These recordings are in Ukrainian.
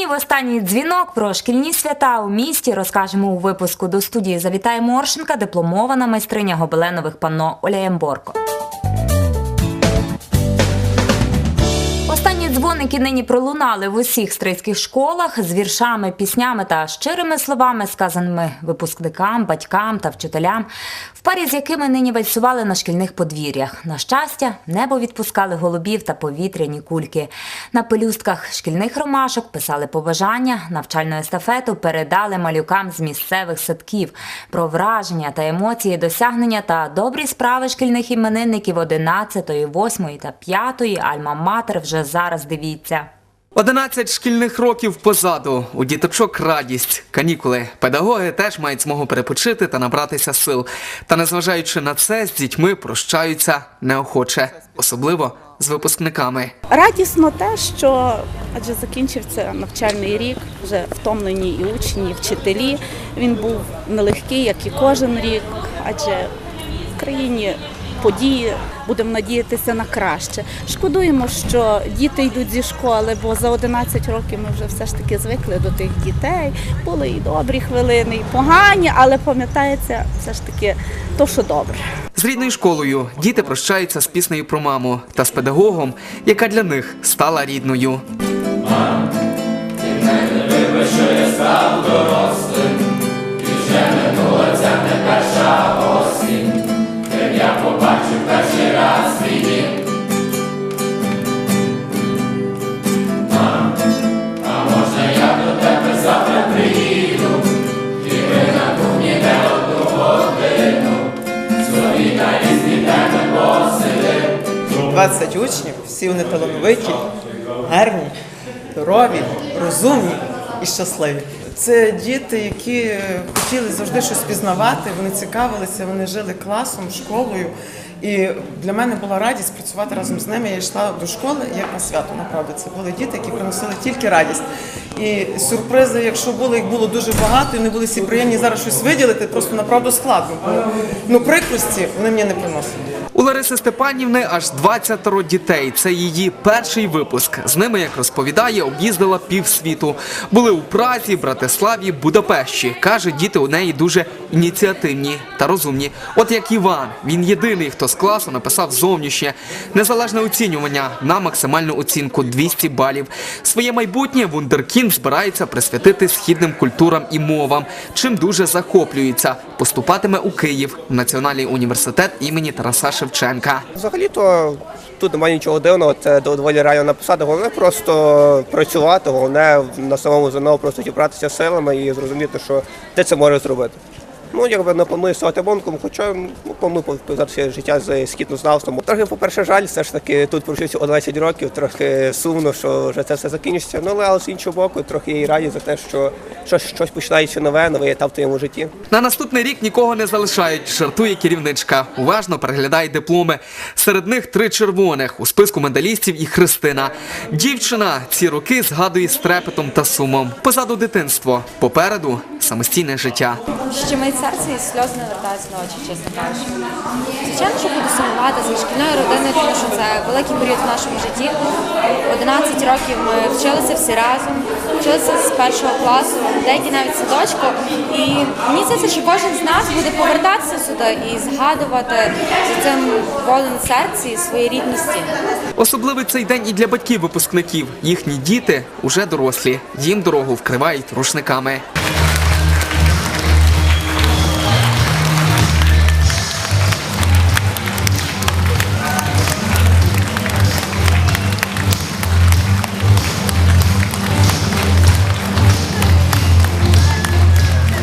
Задзвонів останній дзвінок про шкільні свята у місті. Розкажемо у випуску до студії. Завітає Моршенка, дипломована майстриня гобеленових панно Оля Ямборко. Останні дзвоники нині пролунали в усіх стрийських школах з віршами, піснями та щирими словами, сказаними випускникам, батькам та вчителям, в парі з якими нині вальсували на шкільних подвір'ях. На щастя, небо відпускали голубів та повітряні кульки. На пелюстках шкільних ромашок писали побажання, навчальну естафету передали малюкам з місцевих садків про враження та емоції, досягнення та добрі справи шкільних іменинників 11, 8 та 5 Альма-Матер вже зараз дивіться. 11 шкільних років позаду. У діточок радість, канікули. Педагоги теж мають змогу перепочити та набратися сил. Та незважаючи на це, з дітьми прощаються неохоче, особливо з випускниками. Радісно те, що адже закінчився навчальний рік, вже втомлені і учні, і вчителі. Він був нелегкий, як і кожен рік, адже в країні події будемо надіятися на краще. Шкодуємо, що діти йдуть зі школи, бо за 11 років ми вже все ж таки звикли до тих дітей. Були і добрі хвилини, і погані, але пам'ятається все ж таки то, що добре. З рідною школою діти прощаються з піснею про маму та з педагогом, яка для них стала рідною. – 20 учнів, всі вони талановиті, гарні, здорові, розумні і щасливі. Це діти, які хотіли завжди щось пізнавати, вони цікавилися, вони жили класом, школою. І для мене була радість працювати разом з ними. Я йшла до школи як на свято. Направду це були діти, які приносили тільки радість. І сюрпризи, якщо були, їх було дуже багато, і вони були всі приємні зараз щось виділити, просто направду складно. було. Ну прикрості вони мені не приносили. У Лариси Степанівни аж 20 дітей. Це її перший випуск. З ними, як розповідає, об'їздила півсвіту. Були у Празі, Братиславі, Будапешті. Каже, діти у неї дуже ініціативні та розумні. От як Іван, він єдиний, хто з класу написав зовнішнє незалежне оцінювання на максимальну оцінку 200 балів. Своє майбутнє Вундеркін збирається присвятити східним культурам і мовам, чим дуже захоплюється. Поступатиме у Київ в Національний університет імені Тараса Шевченка. Взагалі-то тут немає нічого дивного, це доволі реально написати. Головне просто працювати, головне на самому ЗНО просто зібратися силами і зрозуміти, що ти це можеш зробити. Ну, якби не планую ставати монком, хоча ну, планую пов'язати своє життя з східнознавством. Трохи, по-перше, жаль, все ж таки тут провчився 11 років, трохи сумно, що вже це все закінчиться. Ну, але, але з іншого боку, трохи і раді за те, що щось, щось починається нове, новий етап в твоєму житті. На наступний рік нікого не залишають, жартує керівничка. Уважно переглядає дипломи. Серед них три червоних у списку медалістів і Христина. Дівчина ці роки згадує з трепетом та сумом. Позаду дитинство, попереду самостійне життя. Щемить серце і сльози не вертаються на очі, чесно кажучи. Звичайно, що буду сумувати за шкільною родиною, тому що це великий період в нашому житті. 11 років ми вчилися всі разом, вчилися з першого класу, деякі навіть садочку. І мені здається, що кожен з нас буде повертатися сюди і згадувати за цим болем серці свої рідності. Особливий цей день і для батьків випускників. Їхні діти уже дорослі. Їм дорогу вкривають рушниками.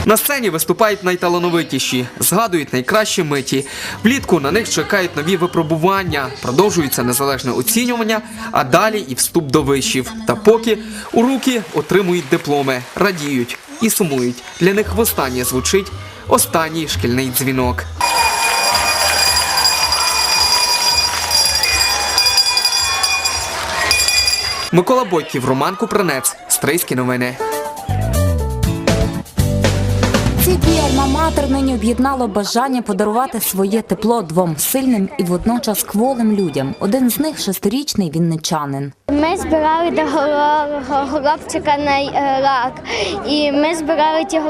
На сцені виступають найталановитіші, згадують найкращі миті. Влітку на них чекають нові випробування, продовжується незалежне оцінювання, а далі і вступ до вишів. Та поки у руки отримують дипломи, радіють і сумують. Для них востаннє звучить останній шкільний дзвінок. Микола Бойків, Роман Купранець, Стрийські новини. Матер нині об'єднало бажання подарувати своє тепло двом сильним і водночас кволим людям. Один з них шестирічний вінничанин. Ми збирали до горобчика на рак, і ми збирали ті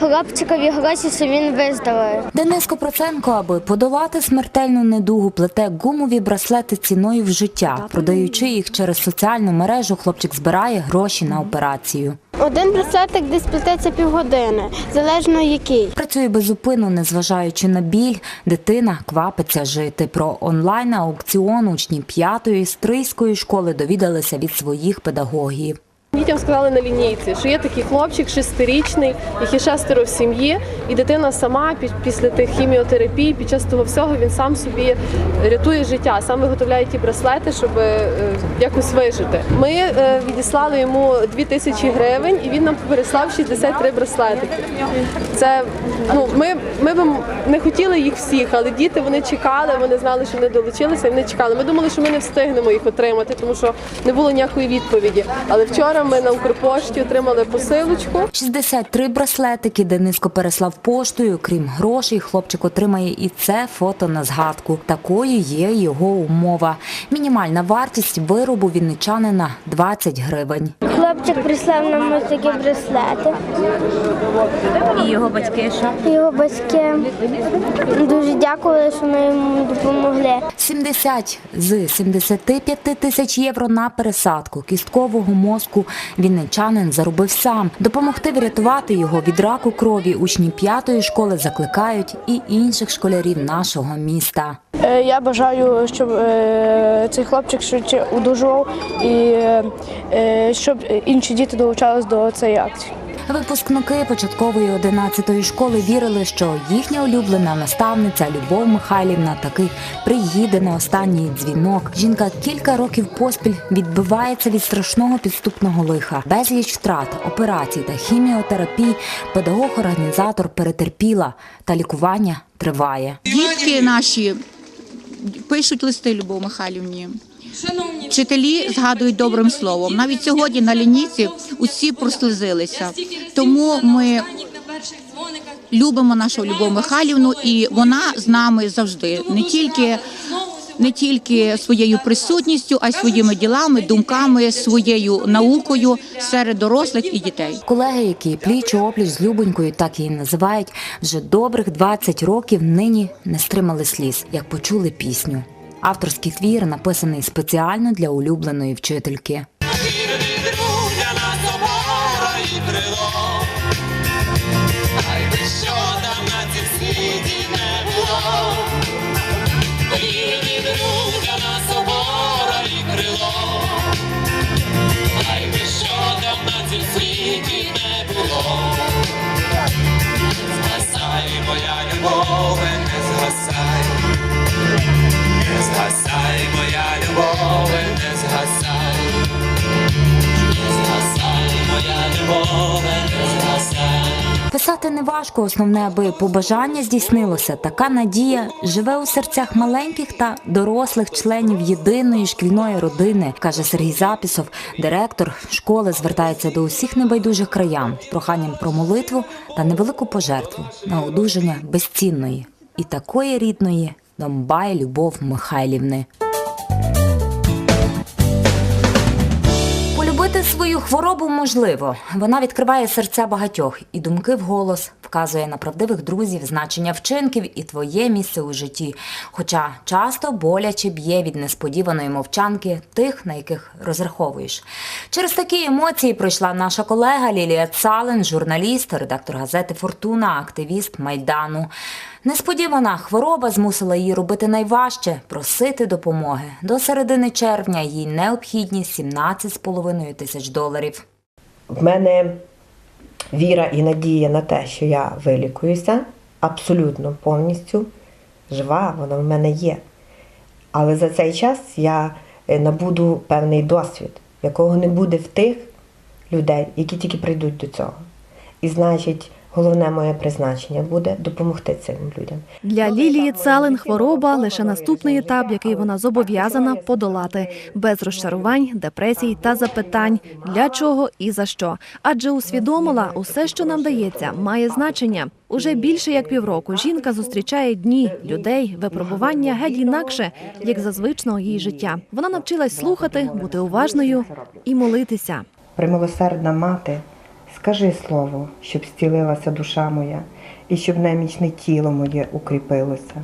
горобчикові гроші, щоб він виздоровив. Дениско Проценко, аби подолати смертельну недугу, плете гумові браслети ціною в життя. Продаючи їх через соціальну мережу, хлопчик збирає гроші на операцію. Один браслетик десь плететься півгодини, залежно який. Працює безупинно, незважаючи на біль, дитина квапиться жити. Про онлайн аукціон учні п'ятої стрийської школи довідалися від своїх педагогів. Дітям сказали на лінійці, що є такий хлопчик шестирічний, який шестеро в сім'ї, і дитина сама пі- після тих хіміотерапій, під час того всього він сам собі рятує життя, сам виготовляє ті браслети, щоб е, якось вижити. Ми е, відіслали йому 2 тисячі гривень, і він нам переслав 63 браслетики. Це ну ми, ми б не хотіли їх всіх, але діти вони чекали, вони знали, що вони долучилися, і вони чекали. Ми думали, що ми не встигнемо їх отримати, тому що не було ніякої відповіді. Але вчора ми на Укрпошті отримали посилочку. 63 браслетики Дениско переслав поштою. Крім грошей, хлопчик отримає і це фото на згадку. Такою є його умова. Мінімальна вартість виробу вінничанина 20 гривень. Хлопчик прислав нам ось такі браслети. І його батьки що? Його батьки дуже дякували, що ми йому допомогли. 70 з 75 тисяч євро на пересадку кісткового мозку вінничанин заробив сам. Допомогти врятувати його від раку крові учні п'ятої школи закликають і інших школярів нашого міста. Е, Я бажаю, щоб е, цей хлопчик швидше одужував і е, щоб інші діти долучались до цієї акції. Випускники початкової 11-ї школи вірили, що їхня улюблена наставниця Любов Михайлівна таки приїде на останній дзвінок. Жінка кілька років поспіль відбивається від страшного підступного лиха. Безліч втрат, операцій та хіміотерапій педагог-організатор перетерпіла, та лікування триває. Дітки наші пишуть листи Любов Михайлівні. Вчителі згадують добрим словом. Навіть сьогодні на лінійці усі прослизилися. Тому ми любимо нашу Любов Михайлівну, і вона з нами завжди не тільки. Не тільки своєю присутністю, а й своїми ділами, думками, своєю наукою серед дорослих і дітей. Колеги, які пліч опліч з Любонькою так її називають, вже добрих 20 років нині не стримали сліз, як почули пісню. Авторський твір написаний спеціально для улюбленої вчительки. Згасай. Писати не важко, основне, аби побажання здійснилося. Така надія живе у серцях маленьких та дорослих членів єдиної шкільної родини, каже Сергій Запісов. Директор школи звертається до усіх небайдужих краян з проханням про молитву та невелику пожертву на одужання безцінної і такої рідної Домбай Любов Михайлівни. Свою хворобу можливо. Вона відкриває серця багатьох, і думки вголос вказує на правдивих друзів, значення вчинків і твоє місце у житті. Хоча часто боляче б'є від несподіваної мовчанки тих, на яких розраховуєш. Через такі емоції пройшла наша колега Лілія Цален, журналіст, редактор газети Фортуна, активіст Майдану. Несподівана хвороба змусила її робити найважче просити допомоги. До середини червня їй необхідні 17,5 тисяч доларів. В мене віра і надія на те, що я вилікуюся абсолютно повністю жива, вона в мене є. Але за цей час я е, набуду певний досвід, якого не буде в тих людей, які тільки прийдуть до цього. І значить, Головне моє призначення буде допомогти цим людям. Для Лілії Целин хвороба лише наступний етап, який вона зобов'язана подолати без розчарувань, депресій та запитань, для чого і за що. Адже усвідомила, усе, що нам дається, має значення. Уже більше як півроку жінка зустрічає дні, людей, випробування геть інакше, як за звичного її життя. Вона навчилась слухати, бути уважною і молитися. Примилосердна мати, скажи слово, щоб зцілилася душа моя, і щоб немічне тіло моє укріпилося.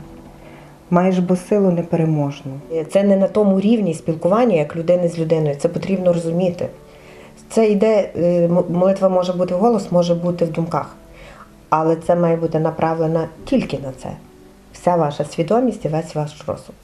Маєш бо силу непереможну. Це не на тому рівні спілкування, як людини з людиною. Це потрібно розуміти. Це йде, е, молитва може бути вголос, може бути в думках. Але це має бути направлено тільки на це. Вся ваша свідомість і весь ваш розум.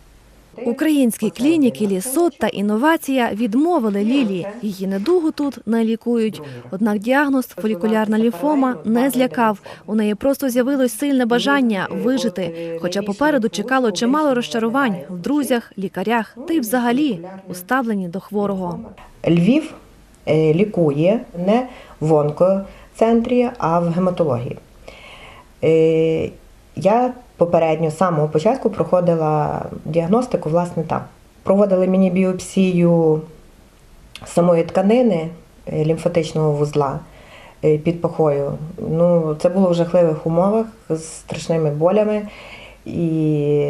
Українські клініки, лісот та інновація відмовили Лілії. Її недугу тут не лікують. Однак діагноз фолікулярна лімфома не злякав. У неї просто з'явилось сильне бажання вижити. Хоча попереду чекало чимало розчарувань в друзях, лікарях та й взагалі у ставленні до хворого. Львів е, лікує не в онкоцентрі, а в гематології. Е, Я попередньо з самого початку проходила діагностику власне там. Проводили мені біопсію самої тканини е, лімфатичного вузла е, під пахою. Ну, це було в жахливих умовах з страшними болями. І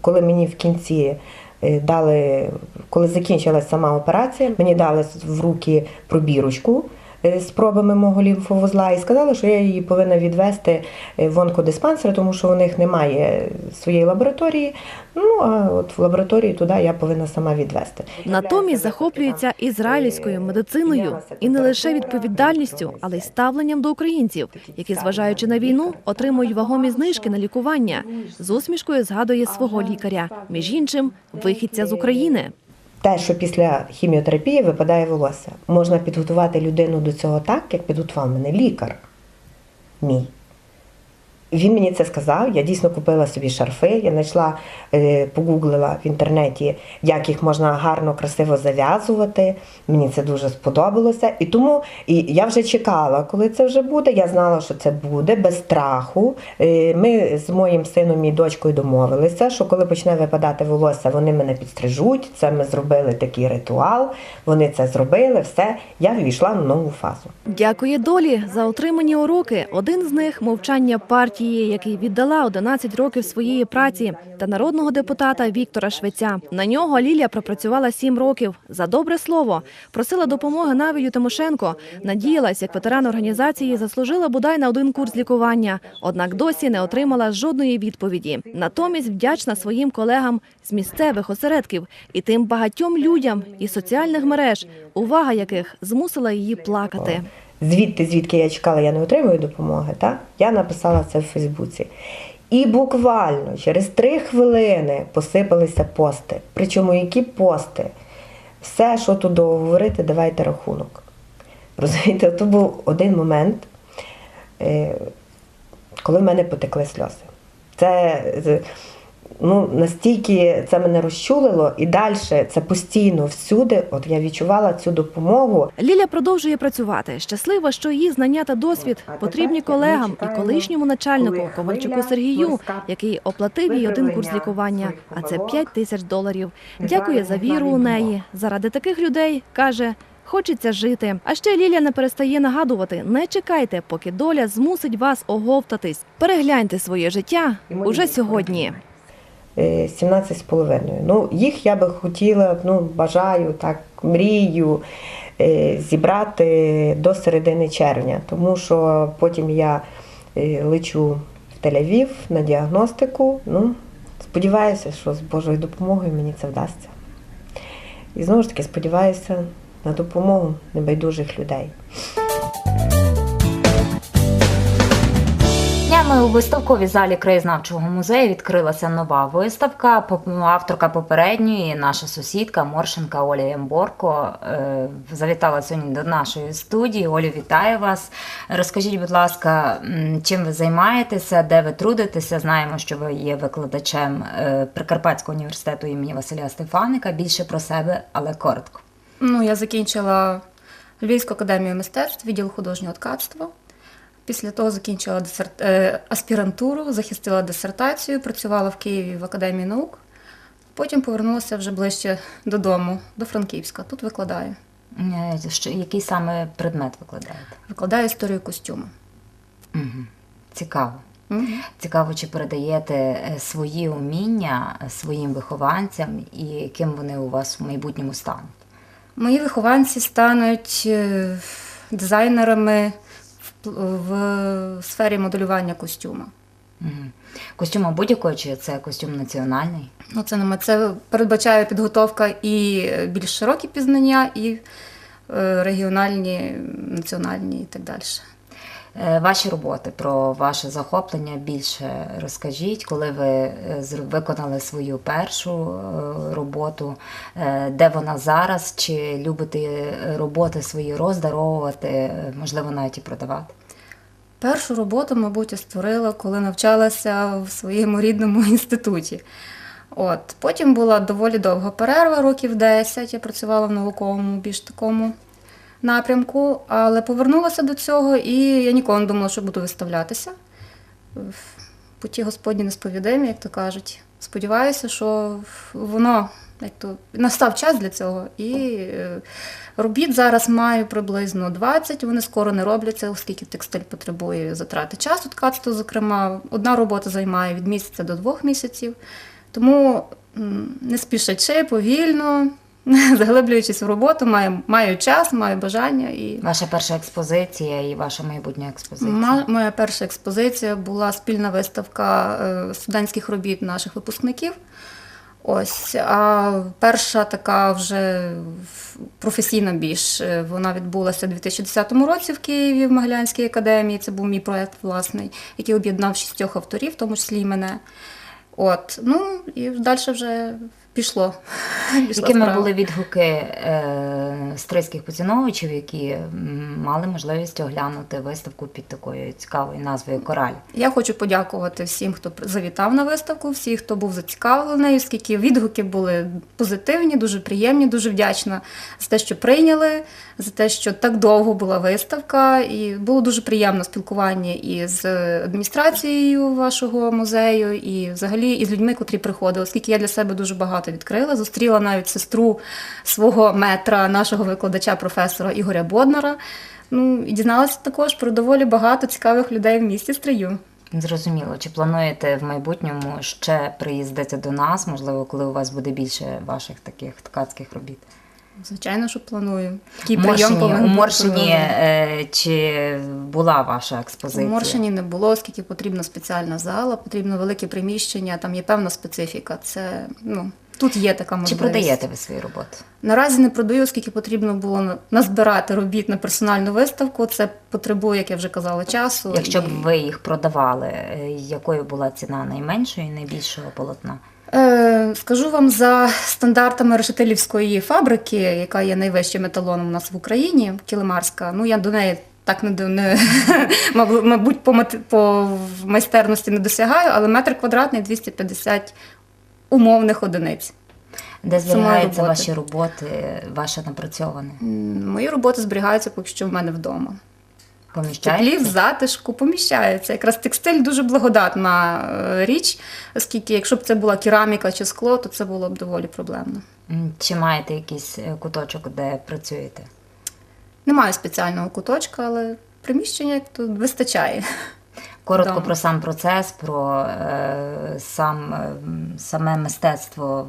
коли мені в кінці е, дали, коли закінчилась сама операція, мені дали в руки пробірочку е, з пробами мого лімфовузла і сказали, що я її повинна відвести е, в онкодиспансер, тому що у них немає своєї лабораторії. Ну а от в лабораторії туди я повинна сама відвести. Натомість захоплюється ізраїльською медициною і не лише відповідальністю, але й ставленням до українців, які, зважаючи на війну, отримують вагомі знижки на лікування. З усмішкою згадує свого лікаря, між іншим, вихідця з України. Те, що після хіміотерапії випадає волосся, можна підготувати людину до цього так, як підготував мене лікар мій. Він мені це сказав. Я дійсно купила собі шарфи. Я знайшла, е, погуглила в інтернеті, як їх можна гарно, красиво зав'язувати. Мені це дуже сподобалося. І тому і я вже чекала, коли це вже буде. Я знала, що це буде без страху. Е, Ми з моїм сином і дочкою домовилися, що коли почне випадати волосся, вони мене підстрижуть. Це ми зробили такий ритуал. Вони це зробили, все. Я ввійшла в нову фазу. Дякує долі за отримані уроки. Один з них мовчання партії, який віддала 11 років своєї праці, та народного депутата Віктора Швеця. На нього Лілія пропрацювала 7 років за добре слово. Просила допомоги Навію Тимошенко. Надіялась, як ветеран організації, заслужила бодай на один курс лікування. Однак досі не отримала жодної відповіді. Натомість вдячна своїм колегам з місцевих осередків і тим багатьом людям із соціальних мереж, увага яких змусила її плакати. Звідти, звідки я чекала, я не отримую допомоги, так? я написала це в Фейсбуці. І буквально через три хвилини посипалися пости. Причому які пости? Все, що тут говорити, давайте рахунок. Розумієте, то був один момент, е, коли в мене потекли сльози. Це ну, настільки це мене розчулило, і далі це постійно всюди. От я відчувала цю допомогу. Ліля продовжує працювати. Щаслива, що її знання та досвід потрібні колегам і колишньому начальнику Ковальчуку Сергію, який оплатив їй один курс лікування, а це 5 тисяч доларів. Дякує за віру у неї. Заради таких людей каже. Хочеться жити. А ще Ліля не перестає нагадувати: не чекайте, поки доля змусить вас оговтатись. Перегляньте своє життя уже сьогодні. Е, 17 з половиною. Ну, їх я би хотіла, ну, бажаю, так, мрію е, зібрати до середини червня, тому що потім я е, лечу в Тель-Авів на діагностику. Ну, сподіваюся, що з Божою допомогою мені це вдасться. І знову ж таки сподіваюся на допомогу небайдужих людей. Днями у виставковій залі краєзнавчого музею відкрилася нова виставка. Авторка попередньої, наша сусідка Моршенка Оля Ямборко е, завітала сьогодні до нашої студії. Олю, вітаю вас. Розкажіть, будь ласка, чим ви займаєтеся, де ви трудитеся? Знаємо, що ви є викладачем е, Прикарпатського університету імені Василя Стефаника. Більше про себе, але коротко. Ну, я закінчила Львівську академію мистецтв, відділ художнього ткацтва. Після того закінчила дисерт... е, аспірантуру, захистила дисертацію, працювала в Києві в Академії наук. Потім повернулася вже ближче додому, до Франківська. Тут викладаю. Е, Що, який саме предмет викладаєте? Викладаю історію костюму. Угу. Цікаво. Цікаво, чи передаєте е, свої уміння своїм вихованцям і ким вони у вас в майбутньому стануть? Мої вихованці стануть дизайнерами в, сфері моделювання костюма. Костюма будь-якого, чи це костюм національний? Ну, це, нема- це передбачає підготовка і більш широкі пізнання, і е, регіональні, національні і так далі. Е, Ваші роботи про ваше захоплення більше розкажіть, коли ви е, виконали свою першу е, роботу, де вона зараз, чи любите роботи свої роздаровувати, можливо, навіть і продавати? Першу роботу, мабуть, я створила, коли навчалася в своєму рідному інституті. От. Потім була доволі довга перерва, років 10. Я працювала в науковому більш такому напрямку, але повернулася до цього, і я ніколи не думала, що буду виставлятися. Путі Господні несповідимі, як то кажуть. Сподіваюся, що воно як то настав час для цього. І е, робіт зараз маю приблизно 20. Вони скоро не робляться, оскільки текстиль потребує затрати часу. Ткацтво, зокрема, одна робота займає від місяця до двох місяців. Тому не спішачи, повільно, заглиблюючись в роботу, маю, маю час, маю бажання і. Ваша перша експозиція і ваша майбутня експозиція? Ма- Моя перша експозиція була спільна виставка е, студентських робіт наших випускників. Ось, а перша така вже професійна більш, е, вона відбулася у 2010 році в Києві в Могилянській академії. Це був мій проєкт власний, який об'єднав шістьох авторів, в тому числі і мене. От, ну і далі вже пішло. Пішла Якими справа. були відгуки е, стрийських поціновувачів, які мали можливість оглянути виставку під такою цікавою назвою Кораль? Я хочу подякувати всім, хто завітав на виставку, всім, хто був зацікавлений, оскільки відгуки були позитивні, дуже приємні, дуже вдячна за те, що прийняли, за те, що так довго була виставка, і було дуже приємно спілкування і з адміністрацією вашого музею, і взагалі і з людьми, котрі приходили, оскільки я для себе дуже багато відкрила. Зустріла навіть сестру свого метра, нашого викладача, професора Ігоря Боднара. Ну і дізналася також про доволі багато цікавих людей в місті Стрию. Зрозуміло, чи плануєте в майбутньому ще приїздити до нас, можливо, коли у вас буде більше ваших таких ткацьких робіт? Звичайно, що планую. Такий У прийом повинен у Моршині е, чи була ваша У експозиція? Моршині не було, оскільки потрібна спеціальна зала, потрібно велике приміщення, там є певна специфіка. Це ну тут є така Чи продаєте ви свої роботи? Наразі не продаю, оскільки потрібно було на- назбирати робіт на персональну виставку. Це потребує, як я вже казала, часу. Якщо б і- ви їх продавали, е, якою була ціна найменшої і найбільшого полотна? Е, Скажу вам за стандартами решетилівської фабрики, яка є найвищим еталоном у нас в Україні, Кілимарська. Ну я до неї так не, не мабуть, по, по майстерності не досягаю, але метр квадратний 250 умовних одиниць. Де зберігаються ваші роботи, ваше напрацьоване? Мої роботи зберігаються поки що в мене вдома. В Поміщаєте? теплі, в затишку поміщаються. Якраз текстиль дуже благодатна е, річ, оскільки якщо б це була кераміка чи скло, то це було б доволі проблемно. Чи маєте якийсь е, куточок, де працюєте? Немає спеціального куточка, але приміщення то вистачає. Коротко Вдома. про сам процес, про е, сам, е, саме мистецтво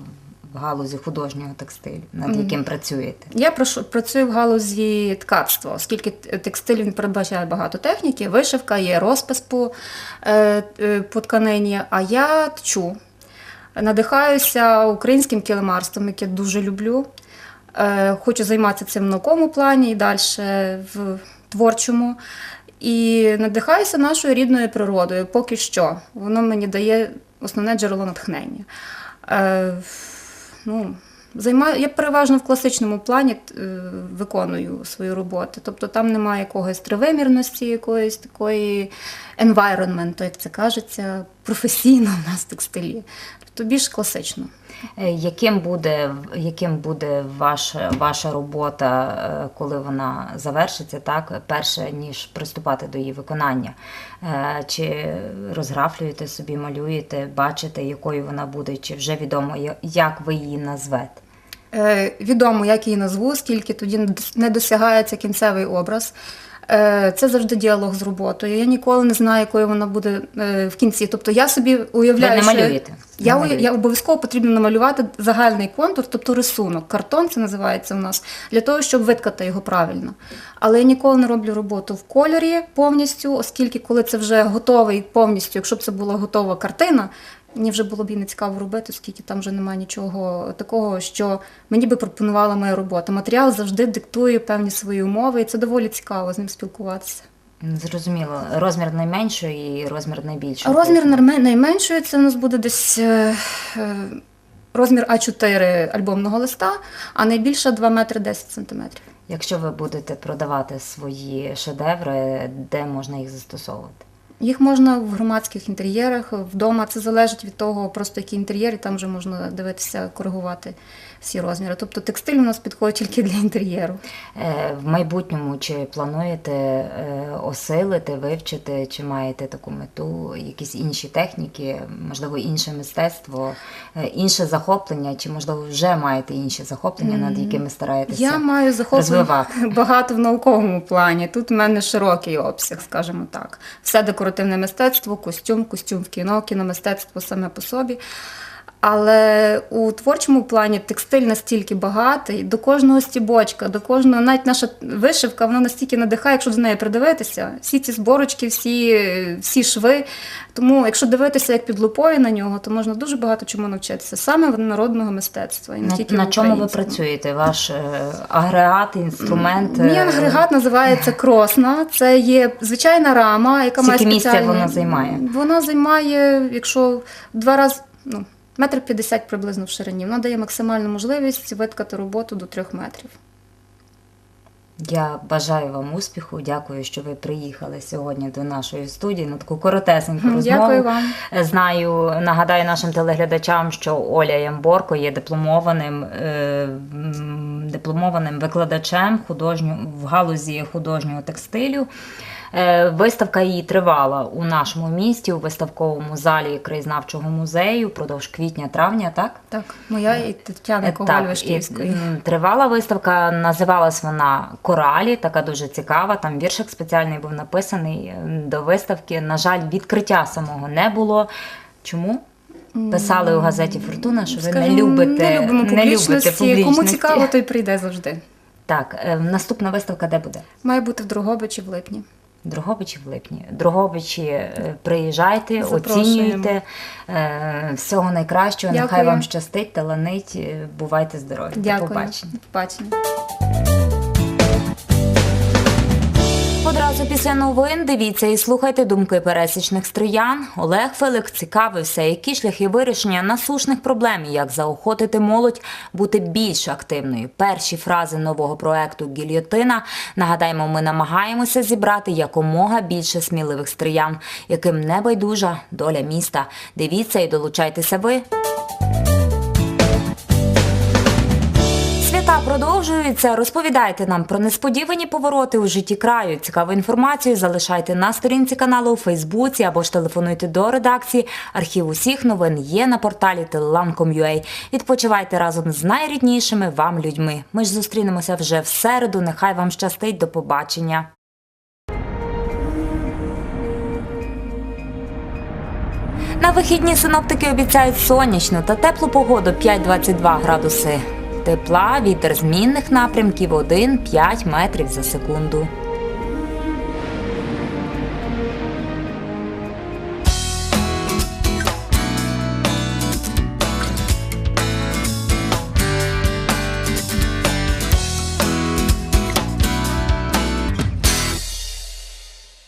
в галузі художнього текстилю, над яким працюєте. Я прошу, працюю в галузі ткацтва, оскільки текстиль він передбачає багато техніки, вишивка, є розпис по, е, е, по тканині, а я тчу. Надихаюся українським килимарством, яке дуже люблю. Е, Хочу займатися цим в науковому плані і далі в творчому. І надихаюся нашою рідною природою поки що. Воно мені дає основне джерело натхнення. Ну, займаю, я переважно в класичному плані е, виконую свої роботи. Тобто там немає якогось тривимірності, якоїсь такої environment, як це кажеться, професійно в нас в текстилі, тобто більш класично. Е, Яким буде, яким буде ваша, ваша робота, е, коли вона завершиться, так, перше, ніж приступати до її виконання? Е, Чи розграфлюєте собі, малюєте, бачите, якою вона буде, чи вже відомо, як ви її назвете? Відомо, як її назву, скільки тоді не досягається кінцевий образ. Е, Це завжди діалог з роботою. Я ніколи не знаю, якою вона буде е, в кінці. Тобто я собі уявляю, Ви не що? Я, я обов'язково потрібно намалювати загальний контур, тобто рисунок. Картон це називається у нас, для того, щоб виткати його правильно. Але я ніколи не роблю роботу в кольорі повністю, оскільки коли це вже готовий повністю, якщо б це була готова картина, мені вже було б і не цікаво робити, оскільки там вже немає нічого такого, що мені би пропонувала моя робота. Матеріал завжди диктує певні свої умови, і це доволі цікаво з ним спілкуватися. Зрозуміло, розмір найменшої і розмір найбільшої. Розмір найменшої це у нас буде десь е, е, розмір А4 альбомного листа, а найбільша 2 метри 10 сантиметрів. Якщо ви будете продавати свої шедеври, де можна їх застосовувати? Їх можна в громадських інтер'єрах, вдома. Це залежить від того, просто які інтер'єри, там вже можна дивитися, коригувати всі розміри. Тобто текстиль у нас підходить тільки для інтер'єру. Е, В майбутньому чи плануєте е, осилити, вивчити, чи маєте таку мету, якісь інші техніки, можливо, інше мистецтво, е, інше захоплення, чи можливо вже маєте інші захоплення, над якими стараєтеся Я маю захоплення розвивати? багато в науковому плані. Тут в мене широкий обсяг, скажімо так. Все декоративне мистецтво, костюм, костюм в кіно, кіномистецтво саме по собі. Але у творчому плані текстиль настільки багатий, до кожного стібочка, до кожного, навіть наша вишивка, вона настільки надихає, якщо до неї придивитися. Всі ці зборочки, всі, всі шви. Тому, якщо дивитися як під лупою на нього, то можна дуже багато чому навчитися саме в народного мистецтва. І не На, тільки на чому ви працюєте? Ваш е, агрегат, інструмент? Мій е, агрегат називається кросна. Це є звичайна рама, яка має Скільки місця вона займає? Вона займає, якщо два рази, ну, метр п'ятдесят приблизно в ширині. Вона дає максимальну можливість виткати роботу до трьох метрів. Я бажаю вам успіху. Дякую, що ви приїхали сьогодні до нашої студії на таку коротесеньку розмову. дякую вам. Знаю, нагадаю нашим телеглядачам, що Оля Ямборко є дипломованим, е, дипломованим викладачем художню, в галузі художнього текстилю. Е, Виставка її тривала у нашому місті у виставковому залі краєзнавчого музею впродовж квітня-травня, так? Так, моя і Тетяни Е, Коваль Так, і, Вишківської. м, тривала виставка, називалась вона Коралі, така дуже цікава. Там віршик спеціальний був написаний до виставки. На жаль, відкриття самого не було. Чому? Писали у газеті Фортуна, що ви не любите, не любимо не любите публічності. Кому цікаво, той прийде завжди. Так, е, наступна виставка де буде? Має бути в Дрогобичі в липні. Дрогобичі в липні. Дрогобичі, е, приїжджайте, Запрошуємо. оцінюйте. Е, Всього найкращого. Нехай вам щастить, таланить. е, Бувайте здорові. До побачення. До побачення. Одразу після новин дивіться і слухайте думки пересічних стриян. Олег Фелик цікавився, які шляхи вирішення насушних проблем, як заохотити молодь бути більш активною. Перші фрази нового проекту Гільйотина. Нагадаємо, ми намагаємося зібрати якомога більше сміливих стриян, яким не байдужа доля міста. Дивіться і долучайтеся ви. Свята продовжуються. Розповідайте нам про несподівані повороти у житті краю. Цікаву інформацію залишайте на сторінці каналу у Фейсбуці або ж телефонуйте до редакції. Архів усіх новин є на порталі telelan.com.ua. Відпочивайте разом з найріднішими вам людьми. Ми ж зустрінемося вже в середу. Нехай вам щастить. До побачення. На вихідні синоптики обіцяють сонячну та теплу погоду 5-22 градуси. Тепла, вітер змінних напрямків 1-5 метрів за секунду.